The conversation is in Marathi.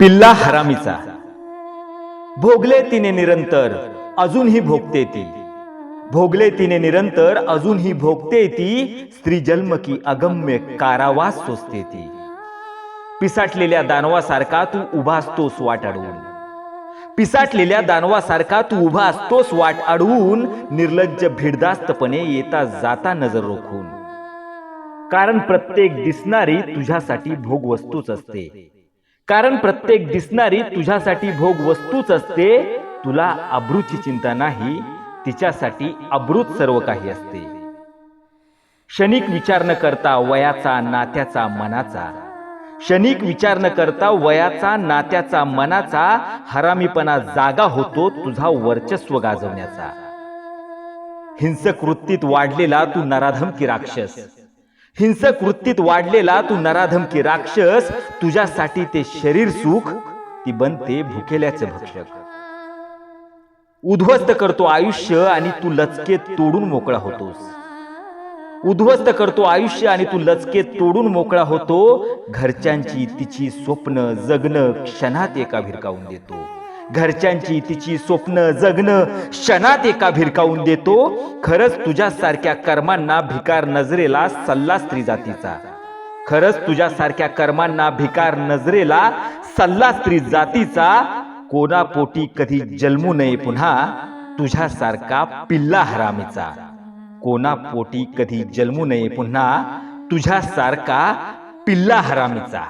पिल्ला हरामीचा. भोगले तिने निरंतर अजूनही भोगते ती. भोगले तिने निरंतर अजूनही भोगते ती. स्त्री जन्म की अगम्य कारावास सोसते ती. पिसाटलेल्या दानवासारखा तू उभा असतोस वाट अडवून. पिसाटलेल्या दानवासारखा तू उभा असतोस वाट अडवून. निर्लज्ज भिडदास्तपणे येता जाता नजर रोखून. कारण प्रत्येक दिसणारी तुझ्यासाठी भोग वस्तूच असते. कारण प्रत्येक दिसणारी तुझ्यासाठी भोग वस्तूच असते तुला अब्रूची चिंता नाही तिच्यासाठी अब्रूत सर्व काही असते. क्षणिक विचार न करता वयाचा नात्याचा मनाचा. क्षणिक विचार न करता वयाचा नात्याचा मनाचा हरामीपणा जागा होतो तुझा वर्चस्व गाजवण्याचा. हिंसक वृत्तीत वाढलेला तू नराधम की राक्षस. हिंसक वृत्तीत वाढलेला तू नराधमकी राक्षस तुझ्यासाठी ते शरीर सुख ती बनते भुकेल्याचं भक्षक. उद्ध्वस्त करतो आयुष्य आणि तू लचकेत तोडून मोकळा होतोस. उद्ध्वस्त करतो आयुष्य आणि तू लचके तोडून मोकळा होतो घरच्यांची तिची स्वप्न जगणं क्षणात एका भिरकावून देतो. घरच्यांची तिची स्वप्न जगणं क्षणात एका भिरकावून देतो खरंच तुझ्यासारख्या कर्मांना भिकार नजरेला सल्ला स्त्री जातीचा. खरंच तुझ्यासारख्या कर्मांना भिकार नजरेला सल्ला स्त्री जातीचा. कोणापोटी कधी जन्मू नये पुन्हा तुझ्यासारखा पिल्ला हरामीचा. कोणापोटी कधी जन्मू नये पुन्हा तुझ्यासारखा पिल्ला हरामीचा.